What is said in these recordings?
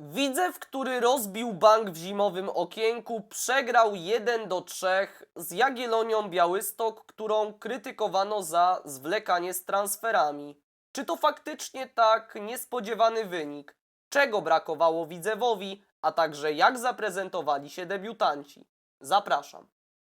Widzew, który rozbił bank w zimowym okienku, przegrał 1 do 3 z Jagiellonią Białystok, którą krytykowano za zwlekanie z transferami. Czy to faktycznie tak niespodziewany wynik? Czego brakowało Widzewowi, a także jak zaprezentowali się debiutanci? Zapraszam.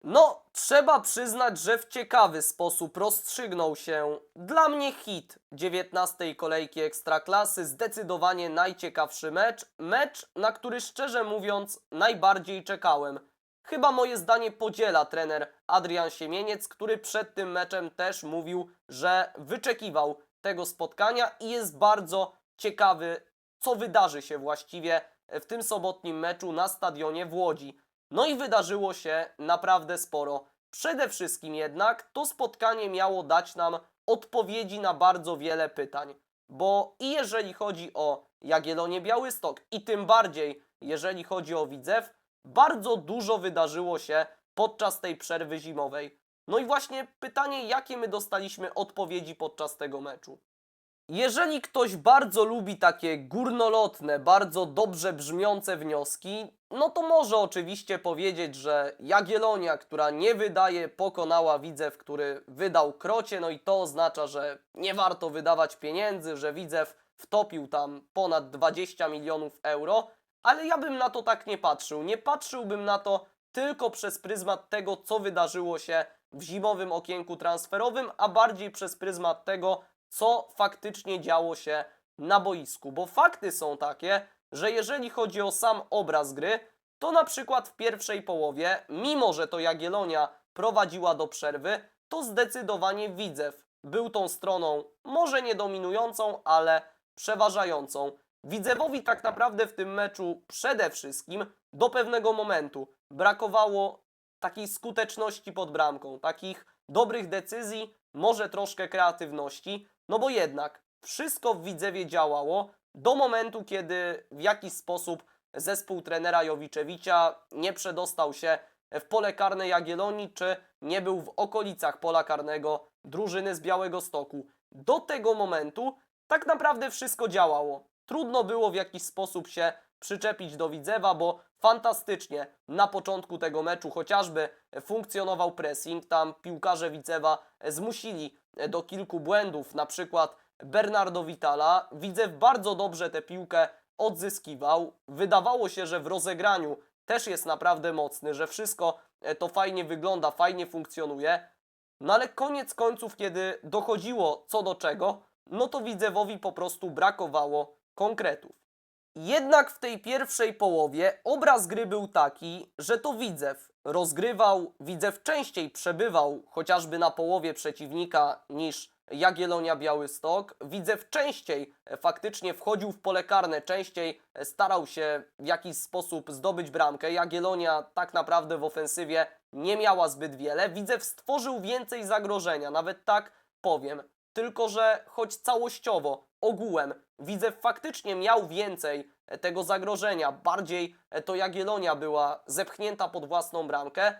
No, trzeba przyznać, że w ciekawy sposób rozstrzygnął się dla mnie hit 19 kolejki Ekstraklasy, zdecydowanie najciekawszy mecz, mecz, na który szczerze mówiąc najbardziej czekałem. Chyba moje zdanie podziela trener Adrian Siemieniec, który przed tym meczem też mówił, że wyczekiwał tego spotkania i jest bardzo ciekawy, co wydarzy się właściwie w tym sobotnim meczu na stadionie w Łodzi. No i wydarzyło się naprawdę sporo. Przede wszystkim jednak to spotkanie miało dać nam odpowiedzi na bardzo wiele pytań. Bo i jeżeli chodzi o Jagiellonię Białystok i tym bardziej jeżeli chodzi o Widzew, bardzo dużo wydarzyło się podczas tej przerwy zimowej. No i właśnie pytanie, jakie my dostaliśmy odpowiedzi podczas tego meczu. Jeżeli ktoś bardzo lubi takie górnolotne, bardzo dobrze brzmiące wnioski, no to może oczywiście powiedzieć, że Jagiellonia, która nie wydaje, pokonała Widzew, który wydał krocie, no i to oznacza, że nie warto wydawać pieniędzy, że Widzew wtopił tam ponad 20 milionów euro, ale ja bym na to tak nie patrzył. Nie patrzyłbym na to tylko przez pryzmat tego, co wydarzyło się w zimowym okienku transferowym, a bardziej przez pryzmat tego, co faktycznie działo się na boisku. Bo fakty są takie, że jeżeli chodzi o sam obraz gry, to na przykład w pierwszej połowie, mimo że to Jagiellonia prowadziła do przerwy, to zdecydowanie Widzew był tą stroną może nie dominującą, ale przeważającą. Widzewowi tak naprawdę w tym meczu przede wszystkim do pewnego momentu brakowało takiej skuteczności pod bramką, takich dobrych decyzji, może troszkę kreatywności, no bo jednak wszystko w Widzewie działało do momentu, kiedy w jakiś sposób zespół trenera Jowiczewicza nie przedostał się w pole karne Jagiellonii, czy nie był w okolicach pola karnego drużyny z Białego Stoku. Do tego momentu tak naprawdę wszystko działało. Trudno było w jakiś sposób się przyczepić do Widzewa, bo fantastycznie na początku tego meczu chociażby funkcjonował pressing, tam piłkarze Widzewa zmusili do kilku błędów, na przykład Bernardo Vitala. Widzew bardzo dobrze tę piłkę odzyskiwał. Wydawało się, że w rozegraniu też jest naprawdę mocny, że wszystko e, to fajnie wygląda, fajnie funkcjonuje. No ale koniec końców, kiedy dochodziło co do czego, no to Widzewowi po prostu brakowało konkretów. Jednak w tej pierwszej połowie obraz gry był taki, że to Widzew rozgrywał, Widzew częściej przebywał chociażby na połowie przeciwnika niż Jagiellonia Białystok. Widzew częściej faktycznie wchodził w pole karne, częściej starał się w jakiś sposób zdobyć bramkę. Jagiellonia tak naprawdę w ofensywie nie miała zbyt wiele. Widzew stworzył więcej zagrożenia, nawet tak powiem. Tylko, że choć całościowo, ogółem, Widzew faktycznie miał więcej e, tego zagrożenia, bardziej e, to Jagiellonia była zepchnięta pod własną bramkę,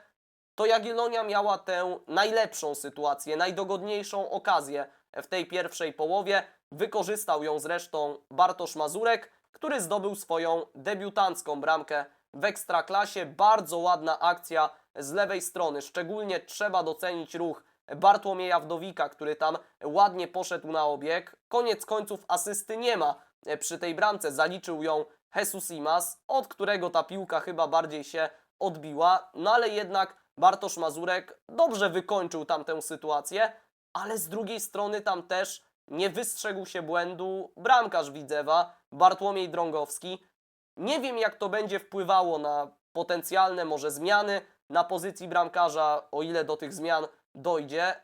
to Jagiellonia miała tę najlepszą sytuację, najdogodniejszą okazję w tej pierwszej połowie. Wykorzystał ją zresztą Bartosz Mazurek, który zdobył swoją debiutancką bramkę w Ekstraklasie. Bardzo ładna akcja z lewej strony. Szczególnie trzeba docenić ruch Bartłomieja Wdowika, który tam ładnie poszedł na obieg. Koniec końców asysty nie ma e, przy tej bramce. Zaliczył ją Jesus Imas, od którego ta piłka chyba bardziej się odbiła. No ale jednak Bartosz Mazurek dobrze wykończył tamtę sytuację, ale z drugiej strony tam też nie wystrzegł się błędu bramkarz Widzewa, Bartłomiej Drągowski. Nie wiem, jak to będzie wpływało na potencjalne może zmiany na pozycji bramkarza, o ile do tych zmian dojdzie,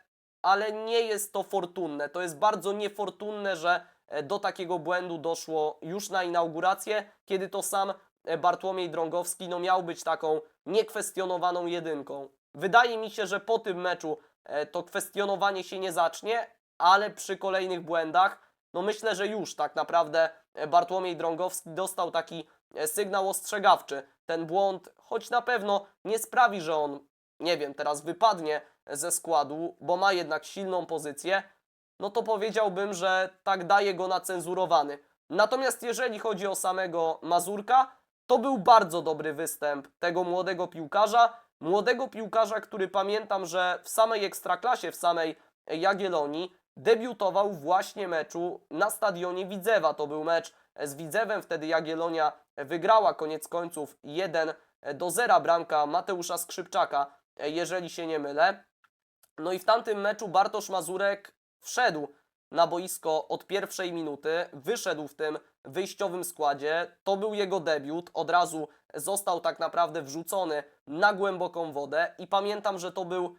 ale nie jest to fortunne. To jest bardzo niefortunne, że e, do takiego błędu doszło już na inaugurację, kiedy to sam e, Bartłomiej Drągowski no, miał być taką niekwestionowaną jedynką. Wydaje mi się, że po tym meczu e, to kwestionowanie się nie zacznie, ale przy kolejnych błędach, no myślę, że już tak naprawdę Bartłomiej Drągowski dostał taki sygnał ostrzegawczy. Ten błąd, choć na pewno nie sprawi, że on, nie wiem, teraz wypadnie ze składu, bo ma jednak silną pozycję, no to powiedziałbym, że tak daje go na cenzurowany. Natomiast jeżeli chodzi o samego Mazurka, to był bardzo dobry występ tego młodego piłkarza. Młodego piłkarza, który pamiętam, że w samej ekstraklasie, w samej Jagiellonii debiutował właśnie meczu na stadionie Widzewa. To był mecz z Widzewem, wtedy Jagiellonia wygrała koniec końców 1 do 0 bramka Mateusza Skrzypczaka, jeżeli się nie mylę. No i w tamtym meczu Bartosz Mazurek wszedł na boisko od pierwszej minuty, wyszedł w tym wyjściowym składzie. To był jego debiut, od razu został tak naprawdę wrzucony na głęboką wodę i pamiętam, że to był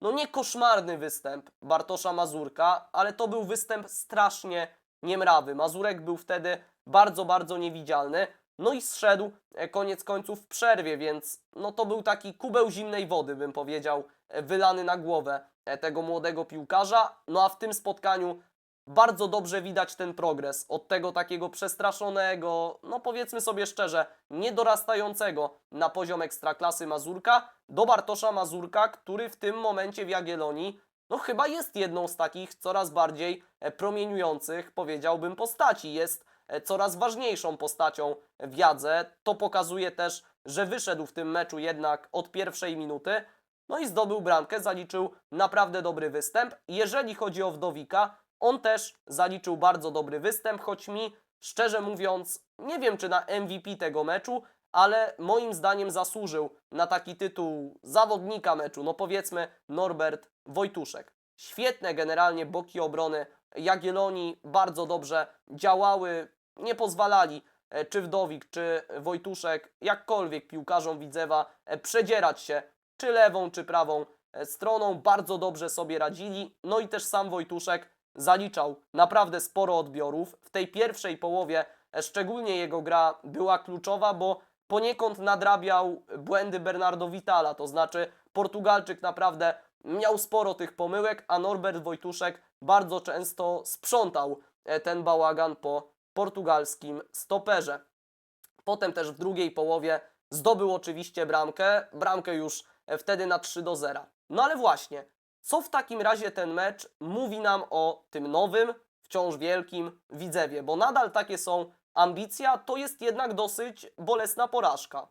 no nie koszmarny występ Bartosza Mazurka, ale to był występ strasznie niemrawy. Mazurek był wtedy bardzo, bardzo niewidzialny. No i zszedł e, koniec końców w przerwie, więc no to był taki kubeł zimnej wody, bym powiedział, e, wylany na głowę e, tego młodego piłkarza. No a w tym spotkaniu bardzo dobrze widać ten progres od tego takiego przestraszonego, no powiedzmy sobie szczerze, niedorastającego na poziom ekstraklasy Mazurka do Bartosza Mazurka, który w tym momencie w Jagiellonii no chyba jest jedną z takich coraz bardziej promieniujących, powiedziałbym, postaci. Jest coraz ważniejszą postacią w Jadze. To pokazuje też, że wyszedł w tym meczu jednak od pierwszej minuty. No i zdobył bramkę, zaliczył naprawdę dobry występ. Jeżeli chodzi o Wdowika, on też zaliczył bardzo dobry występ, choć mi, szczerze mówiąc, nie wiem czy na MVP tego meczu, ale moim zdaniem zasłużył na taki tytuł zawodnika meczu. No powiedzmy Norbert Wojtuszek. Świetne generalnie boki obrony Jagiellonii, bardzo dobrze działały, nie pozwalali e, czy Wdowik, czy Wojtuszek, jakkolwiek piłkarzom Widzewa e, przedzierać się czy lewą, czy prawą e, stroną. Bardzo dobrze sobie radzili. No i też sam Wojtuszek zaliczał naprawdę sporo odbiorów. W tej pierwszej połowie szczególnie jego gra była kluczowa, bo poniekąd nadrabiał błędy Bernardo Vitala, to znaczy Portugalczyk naprawdę miał sporo tych pomyłek, a Norbert Wojtuszek bardzo często sprzątał ten bałagan po portugalskim stoperze. Potem też w drugiej połowie zdobył oczywiście bramkę, bramkę już e, wtedy na 3 do 0. No ale właśnie, co w takim razie ten mecz mówi nam o tym nowym, wciąż wielkim Widzewie? Bo nadal takie są ambicje, to jest jednak dosyć bolesna porażka.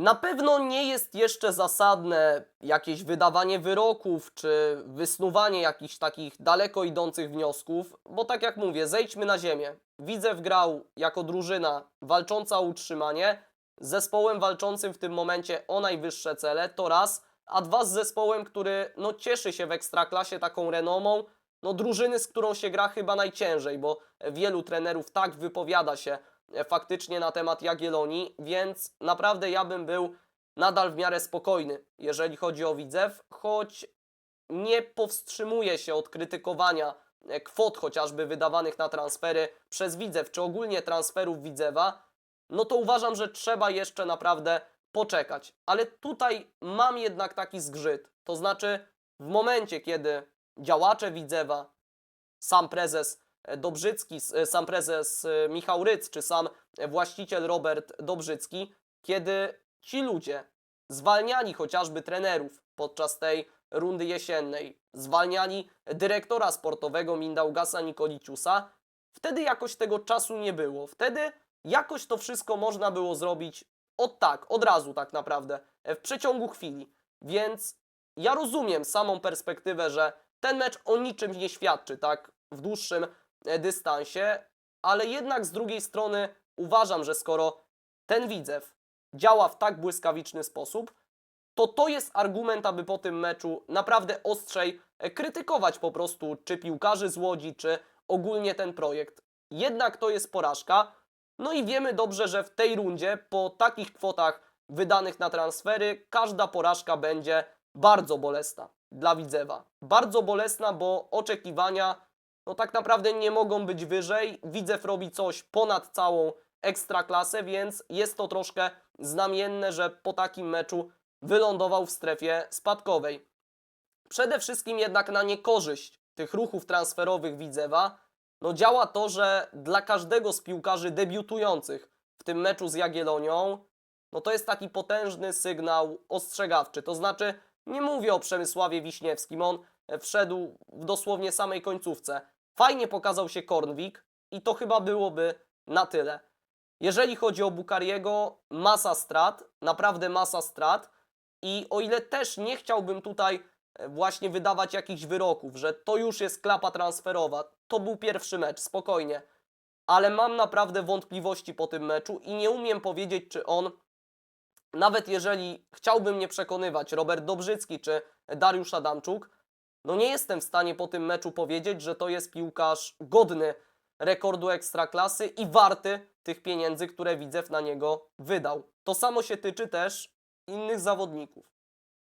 Na pewno nie jest jeszcze zasadne jakieś wydawanie wyroków czy wysnuwanie jakichś takich daleko idących wniosków, bo tak jak mówię, zejdźmy na ziemię. Widzew grał jako drużyna walcząca o utrzymanie, z zespołem walczącym w tym momencie o najwyższe cele, to raz, a dwa z zespołem, który no, cieszy się w ekstraklasie taką renomą, no drużyny, z którą się gra chyba najciężej, bo wielu trenerów tak wypowiada się faktycznie na temat Jagiellonii, więc naprawdę ja bym był nadal w miarę spokojny, jeżeli chodzi o Widzew, choć nie powstrzymuję się od krytykowania e, kwot chociażby wydawanych na transfery przez Widzew, czy ogólnie transferów Widzewa, no to uważam, że trzeba jeszcze naprawdę poczekać. Ale tutaj mam jednak taki zgrzyt. To znaczy, w momencie, kiedy działacze Widzewa, sam prezes e, Dobrzycki, sam prezes e, Michał Ryc, czy sam właściciel Robert Dobrzycki, kiedy ci ludzie zwalniali chociażby trenerów podczas tej rundy jesiennej, zwalniali dyrektora sportowego Mindaugasa Nikoliciusa, wtedy jakoś tego czasu nie było. Wtedy jakoś to wszystko można było zrobić od tak, od razu tak naprawdę, e, w przeciągu chwili. Więc ja rozumiem samą perspektywę, że ten mecz o niczym nie świadczy, tak, w dłuższym dystansie, ale jednak z drugiej strony uważam, że skoro ten widzew działa w tak błyskawiczny sposób, to to jest argument, aby po tym meczu naprawdę ostrzej e, krytykować po prostu czy piłkarzy z Łodzi, czy ogólnie ten projekt. Jednak to jest porażka. No i wiemy dobrze, że w tej rundzie po takich kwotach wydanych na transfery każda porażka będzie bardzo bolesna dla Widzewa. Bardzo bolesna, bo oczekiwania no tak naprawdę nie mogą być wyżej. Widzew robi coś ponad całą ekstraklasę, więc jest to troszkę znamienne, że po takim meczu wylądował w strefie spadkowej. Przede wszystkim jednak na niekorzyść tych ruchów transferowych Widzewa no działa to, że dla każdego z piłkarzy debiutujących w tym meczu z Jagiellonią, no to jest taki potężny sygnał ostrzegawczy. To znaczy, nie mówię o Przemysławie Wiśniewskim, on wszedł w dosłownie samej końcówce. Fajnie pokazał się Kornwik i to chyba byłoby na tyle. Jeżeli chodzi o Bukariego, masa strat, naprawdę masa strat. I o ile też nie chciałbym tutaj e, właśnie wydawać jakichś wyroków, że to już jest klapa transferowa, to był pierwszy mecz, spokojnie. Ale mam naprawdę wątpliwości po tym meczu i nie umiem powiedzieć, czy on, nawet jeżeli chciałby mnie przekonywać Robert Dobrzycki czy Dariusz Adamczuk, no nie jestem w stanie po tym meczu powiedzieć, że to jest piłkarz godny rekordu ekstraklasy i warty tych pieniędzy, które Widzew na niego wydał. To samo się tyczy też innych zawodników.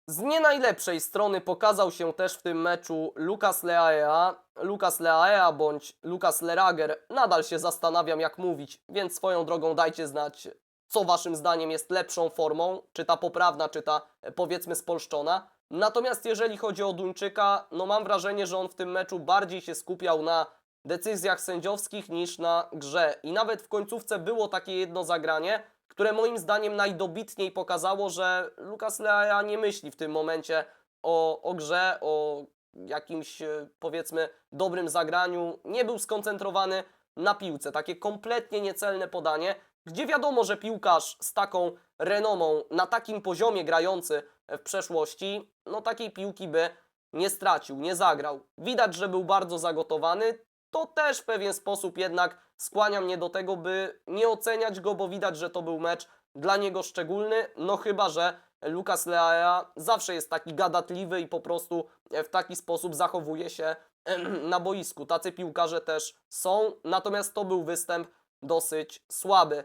Z nie najlepszej strony pokazał się też w tym meczu Lukas Leaea. Lukas Leaea bądź Lukas Lerager. Nadal się zastanawiam jak mówić, więc swoją drogą dajcie znać, co waszym zdaniem jest lepszą formą, czy ta poprawna, czy ta e, powiedzmy spolszczona. Natomiast jeżeli chodzi o Duńczyka, no mam wrażenie, że on w tym meczu bardziej się skupiał na decyzjach sędziowskich niż na grze. I nawet w końcówce było takie jedno zagranie, które moim zdaniem najdobitniej pokazało, że Lukas Lea nie myśli w tym momencie o, o grze, o jakimś e, powiedzmy dobrym zagraniu. Nie był skoncentrowany na piłce. Takie kompletnie niecelne podanie, gdzie wiadomo, że piłkarz z taką renomą, na takim poziomie grający w przeszłości, no takiej piłki by nie stracił, nie zagrał. Widać, że był bardzo zagotowany. To też w pewien sposób jednak skłania mnie do tego, by nie oceniać go, bo widać, że to był mecz dla niego szczególny. No chyba, że Lukas Leaea zawsze jest taki gadatliwy i po prostu w taki sposób zachowuje się na boisku. Tacy piłkarze też są, natomiast to był występ dosyć słaby.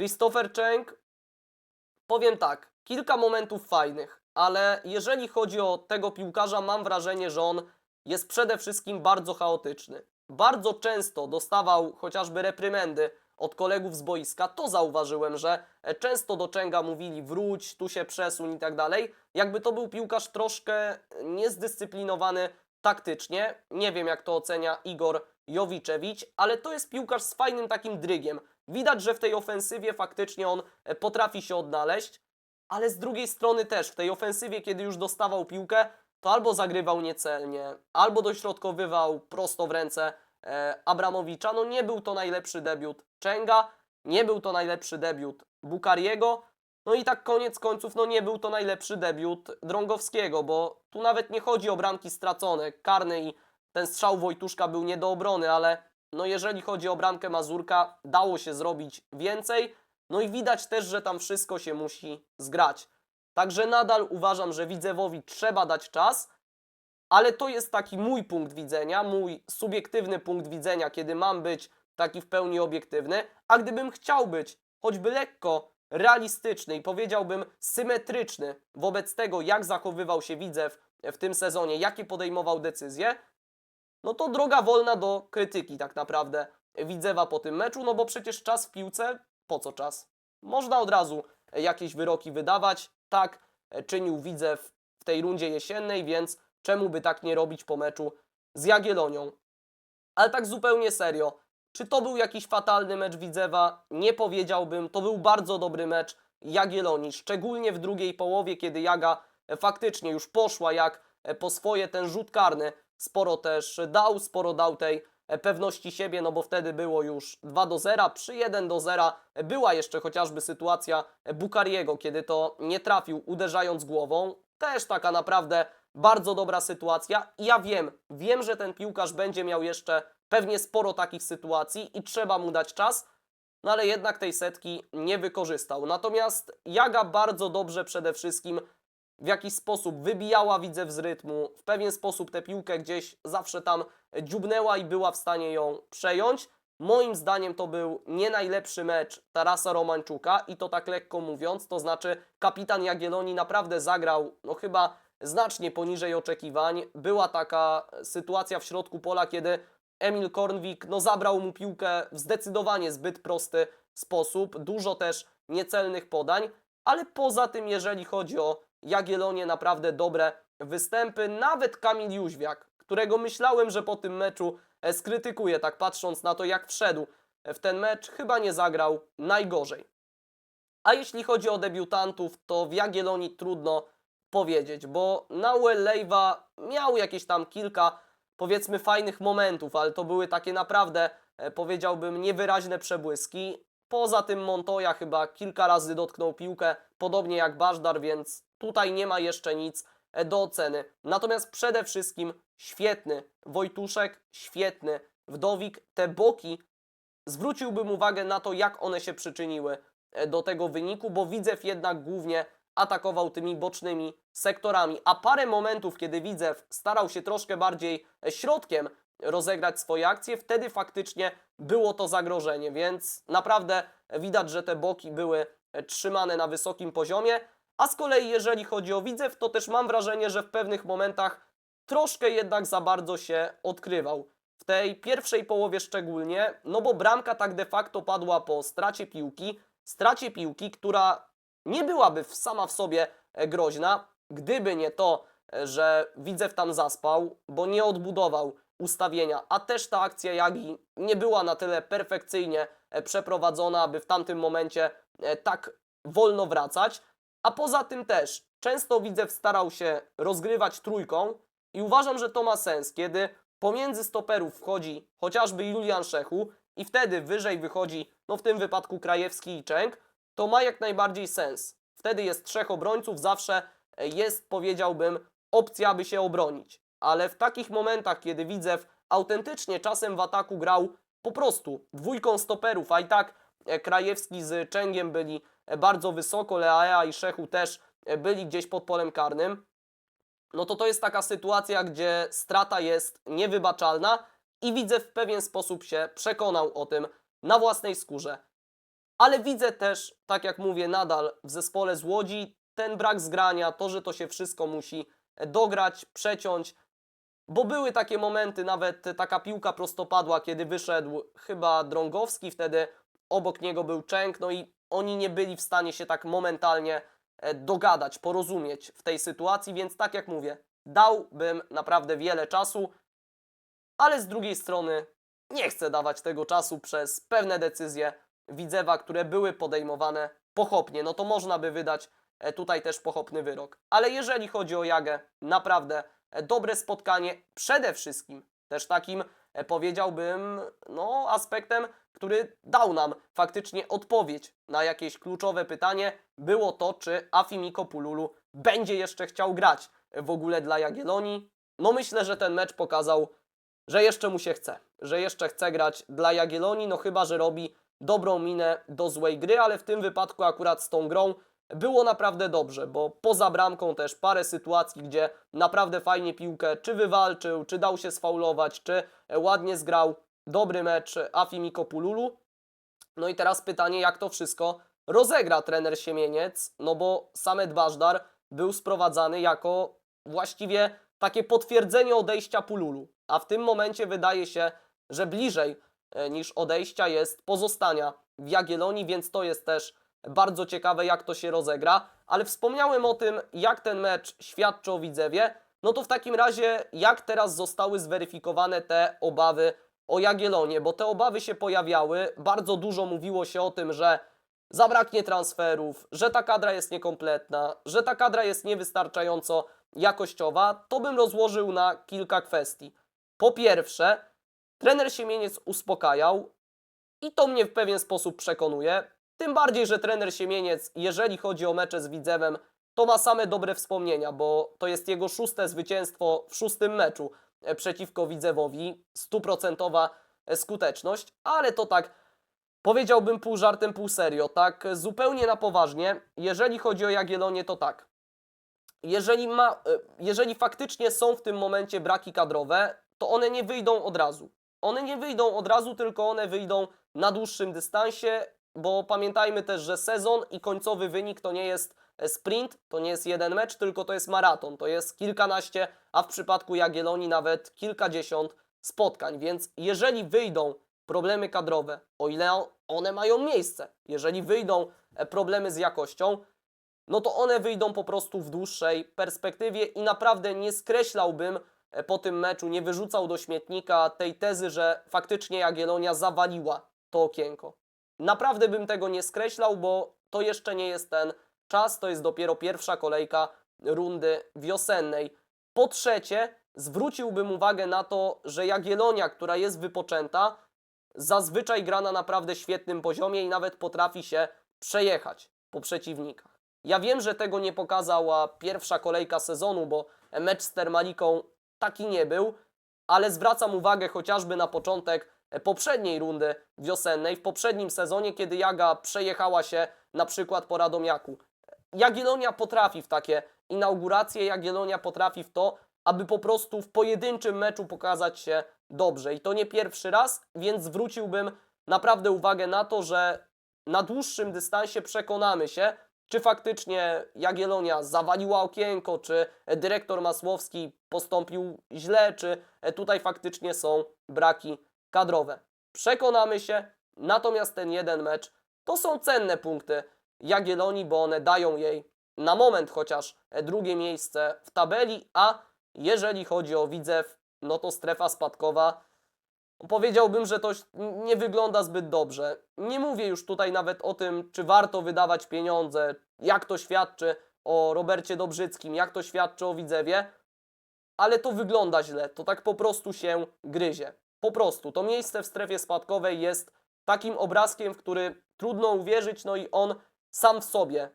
Christopher Cheng, powiem tak, kilka momentów fajnych, ale jeżeli chodzi o tego piłkarza, mam wrażenie, że on jest przede wszystkim bardzo chaotyczny. Bardzo często dostawał chociażby reprymendy od kolegów z boiska. To zauważyłem, że często do Czenga mówili wróć, tu się przesuń i tak dalej. Jakby to był piłkarz troszkę niezdyscyplinowany taktycznie. Nie wiem, jak to ocenia Igor Jowiczewicz, ale to jest piłkarz z fajnym takim drygiem. Widać, że w tej ofensywie faktycznie on e, potrafi się odnaleźć, ale z drugiej strony też w tej ofensywie, kiedy już dostawał piłkę, to albo zagrywał niecelnie, albo dośrodkowywał prosto w ręce e, Abramowicza. No nie był to najlepszy debiut Czenga, nie był to najlepszy debiut Bukariego, no i tak koniec końców, no nie był to najlepszy debiut Drągowskiego, bo tu nawet nie chodzi o bramki stracone, karny i ten strzał Wojtuszka był nie do obrony, ale no jeżeli chodzi o bramkę Mazurka, dało się zrobić więcej, no i widać też, że tam wszystko się musi zgrać. Także nadal uważam, że Widzewowi trzeba dać czas, ale to jest taki mój punkt widzenia, mój subiektywny punkt widzenia, kiedy mam być taki w pełni obiektywny, a gdybym chciał być choćby lekko realistyczny i powiedziałbym symetryczny wobec tego, jak zachowywał się Widzew w tym sezonie, jakie podejmował decyzje, no to droga wolna do krytyki tak naprawdę Widzewa po tym meczu, no bo przecież czas w piłce, po co czas? Można od razu jakieś wyroki wydawać, tak czynił Widzew w tej rundzie jesiennej, więc czemu by tak nie robić po meczu z Jagiellonią? Ale tak zupełnie serio, czy to był jakiś fatalny mecz Widzewa? Nie powiedziałbym, to był bardzo dobry mecz Jagiellonii, szczególnie w drugiej połowie, kiedy Jaga faktycznie już poszła jak po swoje ten rzut karny, sporo też dał, sporo dał tej pewności siebie, no bo wtedy było już 2 do 0, przy 1 do 0 była jeszcze chociażby sytuacja Bukariego, kiedy to nie trafił uderzając głową, też taka naprawdę bardzo dobra sytuacja. I ja wiem, wiem, że ten piłkarz będzie miał jeszcze pewnie sporo takich sytuacji i trzeba mu dać czas, no ale jednak tej setki nie wykorzystał. Natomiast Jaga bardzo dobrze przede wszystkim w jakiś sposób wybijała Widzew z rytmu, w pewien sposób tę piłkę gdzieś zawsze tam dziubnęła i była w stanie ją przejąć. Moim zdaniem to był nie najlepszy mecz Tarasa Romańczuka i to tak lekko mówiąc, to znaczy kapitan Jagiellonii naprawdę zagrał, no chyba znacznie poniżej oczekiwań. Była taka sytuacja w środku pola, kiedy Emil Kornwik no, zabrał mu piłkę w zdecydowanie zbyt prosty sposób, dużo też niecelnych podań, ale poza tym, jeżeli chodzi o Jagiellonię, naprawdę dobre występy. Nawet Kamil Jóźwiak, którego myślałem, że po tym meczu e, skrytykuję, tak patrząc na to, jak wszedł w ten mecz, chyba nie zagrał najgorzej. A jeśli chodzi o debiutantów, to w Jagiellonii trudno powiedzieć, bo Nauel Lejwa miał jakieś tam kilka, powiedzmy, fajnych momentów, ale to były takie naprawdę e, powiedziałbym, niewyraźne przebłyski. Poza tym Montoya chyba kilka razy dotknął piłkę, podobnie jak Bażdar, więc tutaj nie ma jeszcze nic e, do oceny. Natomiast przede wszystkim świetny Wojtuszek, świetny Wdowik. Te boki zwróciłbym uwagę na to, jak one się przyczyniły e, do tego wyniku, bo Widzew jednak głównie atakował tymi bocznymi sektorami, a parę momentów, kiedy Widzew starał się troszkę bardziej e, środkiem rozegrać swoje akcje, wtedy faktycznie było to zagrożenie, więc naprawdę widać, że te boki były e, trzymane na wysokim poziomie, a z kolei jeżeli chodzi o Widzew, to też mam wrażenie, że w pewnych momentach troszkę jednak za bardzo się odkrywał. W tej pierwszej połowie szczególnie, no bo bramka tak de facto padła po stracie piłki, stracie piłki, która nie byłaby sama w sobie e, groźna, gdyby nie to, e, że Widzew tam zaspał, bo nie odbudował ustawienia, a też ta akcja Jagi nie była na tyle perfekcyjnie e, przeprowadzona, aby w tamtym momencie tak wolno wracać. A poza tym też często Widzew starał się rozgrywać trójką i uważam, że to ma sens, kiedy pomiędzy stoperów wchodzi chociażby Julian Szechu i wtedy wyżej wychodzi, no w tym wypadku Krajewski i Częk, to ma jak najbardziej sens. Wtedy jest trzech obrońców, zawsze e, jest, powiedziałbym, opcja, aby się obronić. Ale w takich momentach, kiedy Widzew autentycznie czasem w ataku grał po prostu dwójką stoperów, a i tak e, Krajewski z Częgiem byli e, bardzo wysoko, Leaea i Szechu też byli gdzieś pod polem karnym, no to to jest taka sytuacja, gdzie strata jest niewybaczalna i widzę w pewien sposób się przekonał o tym na własnej skórze. Ale widzę też, tak jak mówię, nadal w zespole z Łodzi ten brak zgrania, to, że to się wszystko musi dograć, przeciąć, bo były takie momenty, nawet taka piłka prostopadła, kiedy wyszedł chyba Drągowski, wtedy obok niego był Częk, no i oni nie byli w stanie się tak momentalnie e, dogadać, porozumieć w tej sytuacji, więc tak jak mówię, dałbym naprawdę wiele czasu, ale z drugiej strony nie chcę dawać tego czasu przez pewne decyzje Widzewa, które były podejmowane pochopnie, no to można by wydać e, tutaj też pochopny wyrok. Ale jeżeli chodzi o Jagę, naprawdę e, dobre spotkanie, przede wszystkim też takim e, powiedziałbym, no aspektem, który dał nam faktycznie odpowiedź na jakieś kluczowe pytanie, było to, czy Afimiko Pululu będzie jeszcze chciał grać w ogóle dla Jagiellonii. No myślę, że ten mecz pokazał, że jeszcze mu się chce, że jeszcze chce grać dla Jagiellonii, no chyba, że robi dobrą minę do złej gry, ale w tym wypadku akurat z tą grą było naprawdę dobrze, bo poza bramką też parę sytuacji, gdzie naprawdę fajnie piłkę czy wywalczył, czy dał się sfaulować, czy ładnie zgrał dobry mecz Afimiko Pululu. No i teraz pytanie, jak to wszystko rozegra trener Siemieniec, no bo Samet Bażdar był sprowadzany jako właściwie takie potwierdzenie odejścia Pululu, a w tym momencie wydaje się, że bliżej niż odejścia jest pozostania w Jagiellonii, więc to jest też bardzo ciekawe, jak to się rozegra. Ale wspomniałem o tym, jak ten mecz świadczy o Widzewie. No to w takim razie, jak teraz zostały zweryfikowane te obawy o Jagiellonię, bo te obawy się pojawiały. Bardzo dużo mówiło się o tym, że zabraknie transferów, że ta kadra jest niekompletna, że ta kadra jest niewystarczająco jakościowa. To bym rozłożył na kilka kwestii. Po pierwsze, trener Siemieniec uspokajał i to mnie w pewien sposób przekonuje. Tym bardziej, że trener Siemieniec, jeżeli chodzi o mecze z Widzewem, to ma same dobre wspomnienia, bo to jest jego szóste zwycięstwo w szóstym meczu e, przeciwko Widzewowi. Stuprocentowa e, skuteczność, ale to tak powiedziałbym pół żartem, pół serio. Tak zupełnie na poważnie, jeżeli chodzi o Jagiellonię, to tak. Jeżeli, ma, e, jeżeli faktycznie są w tym momencie braki kadrowe, to one nie wyjdą od razu. One nie wyjdą od razu, tylko one wyjdą na dłuższym dystansie, bo pamiętajmy też, że sezon i końcowy wynik to nie jest e, sprint, to nie jest jeden mecz, tylko to jest maraton, to jest kilkanaście, a w przypadku Jagiellonii nawet kilkadziesiąt spotkań, więc jeżeli wyjdą problemy kadrowe, o ile one mają miejsce, jeżeli wyjdą e, problemy z jakością, no to one wyjdą po prostu w dłuższej perspektywie i naprawdę nie skreślałbym po tym meczu, nie wyrzucał do śmietnika tej tezy, że faktycznie Jagiellonia zawaliła to okienko. Naprawdę bym tego nie skreślał, bo to jeszcze nie jest ten czas, to jest dopiero pierwsza kolejka rundy wiosennej. Po trzecie, zwróciłbym uwagę na to, że Jagiellonia, która jest wypoczęta, zazwyczaj gra na naprawdę świetnym poziomie i nawet potrafi się przejechać po przeciwnikach. Ja wiem, że tego nie pokazała pierwsza kolejka sezonu, bo mecz z Termaliką taki nie był, ale zwracam uwagę chociażby na początek poprzedniej rundy wiosennej, w poprzednim sezonie, kiedy Jaga przejechała się na przykład po Radomiaku. Jagiellonia potrafi w takie inauguracje, Jagiellonia potrafi w to, aby po prostu w pojedynczym meczu pokazać się dobrze. I to nie pierwszy raz, więc zwróciłbym naprawdę uwagę na to, że na dłuższym dystansie przekonamy się, czy faktycznie Jagiellonia zawaliła okienko, czy dyrektor Masłowski postąpił źle, czy tutaj faktycznie są braki kadrowe. Przekonamy się, natomiast ten jeden mecz to są cenne punkty Jagiellonii, bo one dają jej na moment chociaż drugie miejsce w tabeli, a jeżeli chodzi o Widzew, no to strefa spadkowa Powiedziałbym, że to nie wygląda zbyt dobrze. Nie mówię już tutaj nawet o tym, czy warto wydawać pieniądze, jak to świadczy o Robercie Dobrzyckim, jak to świadczy o Widzewie, ale to wygląda źle. To tak po prostu się gryzie. Po prostu. To miejsce w strefie spadkowej jest takim obrazkiem, w który trudno uwierzyć, no i on sam w sobie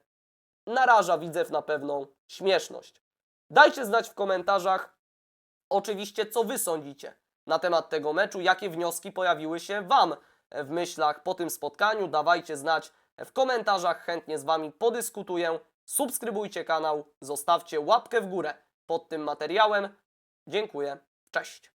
naraża Widzew na pewną śmieszność. Dajcie znać w komentarzach, oczywiście, co Wy sądzicie na temat tego meczu, jakie wnioski pojawiły się Wam w myślach po tym spotkaniu. Dawajcie znać w komentarzach, chętnie z Wami podyskutuję. Subskrybujcie kanał, zostawcie łapkę w górę pod tym materiałem. Dziękuję, cześć.